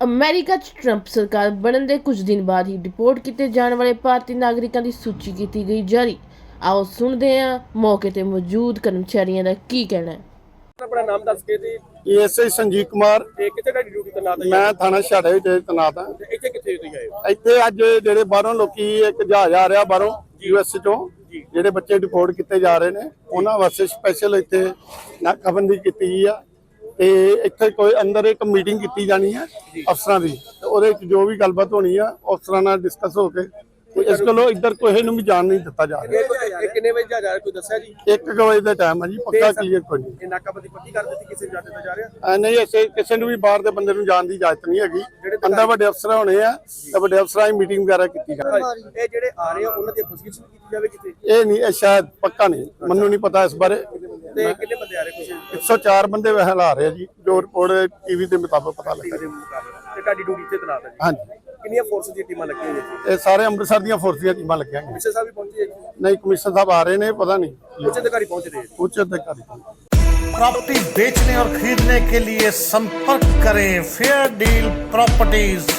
America 'ਚ Trump ਸਰਕਾਰ ਬਣਨ ਦੇ ਕੁਝ ਦਿਨ ਬਾਅਦ ਹੀ ਡਿਪੋਰਟ ਕੀਤੇ ਜਾਣ ਵਾਲੇ ਭਾਰਤੀ ਨਾਗਰਿਕਾਂ ਦੀ ਸੂਚੀ ਕੀਤੀ ਗਈ ਜਾਰੀ। ਆਓ ਸੁਣਦੇ ਹਾਂ ਮੌਕੇ ਤੇ ਮੌਜੂਦ ਕਰਮਚਾਰੀਆਂ ਦਾ ਕੀ ਕਹਿਣਾ ਹੈ। ਆਪਣਾ ਨਾਮ ਦੱਸ ਕੇ ਤੇ ਐਸਆਈ ਸੰਜੀਤ ਕੁਮਾਰ। ਤੇ ਕਿੱਥੇ ਤੁਹਾਡੀ ਡਿਊਟੀ ਤੇ ਲਾਤਾ ਮੈਂ ਥਾਣਾ ਛਾੜੇ ਵਿੱਚ ਤੈਨਾਤ ਹਾਂ। ਤੇ ਇੱਥੇ ਕਿੱਥੇ ਤੁਸੀਂ ਆਏ ਹੋ? ਇੱਥੇ ਅੱਜ ਜਿਹੜੇ ਬਾਹਰੋਂ ਲੋਕੀ ਇੱਕ ਜਹਾਜ਼ ਆ ਰਿਹਾ ਬਾਹਰੋਂ ਯੂਐਸ ਚੋਂ ਜਿਹੜੇ ਬੱਚੇ ਡਿਪੋਰਟ ਕੀਤੇ ਜਾ ਰਹੇ ਨੇ ਉਹਨਾਂ ਵਾਸਤੇ ਸਪੈਸ਼ਲ ਇੱਥੇ ਨਾਕਾਬੰਦੀ ਕੀਤੀ ਗਈ ਆ। ਤੇ ਇੱਥੇ ਕੋਈ ਅੰਦਰ ਇੱਕ ਮੀਟਿੰਗ ਕੀਤੀ ਜਾਣੀ ਹੈ ਅਫਸਰਾਂ ਦੀ। ਤੇ ਉਹਦੇ ਵਿੱਚ ਜੋ ਵੀ ਗੱਲਬਾਤ ਹੋਣੀ ਆ ਅਫਸਰਾਂ ਨਾਲ ਡਿਸਕਸ ਹੋ ਕੇ ਤੇ ਇਸ ਕੋਲੋਂ ਇੱਧਰ ਕੋਈ ਨੂੰ ਵੀ ਜਾਣ ਨਹੀਂ ਦਿੱਤਾ ਜਾ ਰਿਹਾ। ਇਹ ਕਿੰਨੇ ਵਜੇ ਜਾ ਰਿਹਾ? ਕੋਈ ਦੱਸਿਆ ਜੀ? ਇੱਕ ਕੁ ਵਜੇ ਦਾ ਟਾਈਮ ਹੈ ਜੀ ਪੱਕਾ ਕਲੀਅਰ ਕੋਈ ਨਹੀਂ। ਇਹ ਨਾਕਾਬੰਦੀ ਪੱਕੀ ਕਰ ਦਿੱਤੀ ਕਿਸੇ ਜਾ ਜਾ ਰਿਹਾ? ਨਹੀਂ ਐਸੇ ਕਿਸੇ ਨੂੰ ਵੀ ਬਾਹਰ ਦੇ ਬੰਦੇ ਨੂੰ ਜਾਣ ਦੀ ਇਜਾਜ਼ਤ ਨਹੀਂ ਹੈਗੀ। ਅੰਦਰ ਵੱਡੇ ਅਫਸਰ ਹੋਣੇ ਆ ਤੇ ਵੱਡੇ ਅਫਸਰਾਂ ਦੀ ਮੀਟਿੰਗ ਵਗੈਰਾ ਕੀਤੀ ਜਾਵੇ ਇਹ ਜਿਹੜੇ ਆ ਰਹੇ ਆ ਉਹਨਾਂ ਦੀ ਪੁੱਛਗਿੱਛ ਕੀਤੀ ਜਾਵੇ ਕਿਤੇ ਇਹ ਨਹੀਂ ਇਹ ਸ਼ਾਇਦ ਪੱਕਾ ਨਹੀਂ। ਮੈਨੂੰ ਨਹੀਂ ਪਤਾ ਇਸ ਬਾਰੇ। ਤੇ ਕਿੰਨੇ ਬੰਦੇ ਆ ਰਹੇ ਕੁਛ 104 ਬੰਦੇ ਵਹਿ ਲਾ ਰਹੇ ਆ ਜੀ ਜੋ ਰਿਪੋਰਟ ਟੀਵੀ ਦੇ ਮੁਤਾਬਕ ਪਤਾ ਲੱਗਾ ਦੇ ਮੁਕਾਬਲੇ ਤੇ ਤੁਹਾਡੀ ਡਿਊਟੀ ਤੇ ਤਨਾਤ ਹੈ ਜੀ ਹਾਂਜੀ ਕਿੰਨੀਆਂ ਫੋਰਸ ਦੀਆਂ ਟੀਮਾਂ ਲੱਗੀਆਂ ਹੋਈਆਂ ਜੀ ਇਹ ਸਾਰੇ ਅੰਮ੍ਰਿਤਸਰ ਦੀਆਂ ਫੋਰਸ ਦੀਆਂ ਟੀਮਾਂ ਲੱਗੀਆਂ ਨੇ ਮਿਸਟਰ ਸਾਹਿਬ ਵੀ ਪਹੁੰਚੇ ਜੀ ਨਹੀਂ ਕਮਿਸ਼ਨਰ ਸਾਹਿਬ ਆ ਰਹੇ ਨੇ ਪਤਾ ਨਹੀਂ ਉੱਚ ਅਧਿਕਾਰੀ ਪਹੁੰਚ ਰਹੇ ਜੀ ਉੱਚ ਅਧਿਕਾਰੀ प्रॉपर्टी बेचने और खरीदने के लिए संपर्क करें फेयर डील प्रॉपर्टीज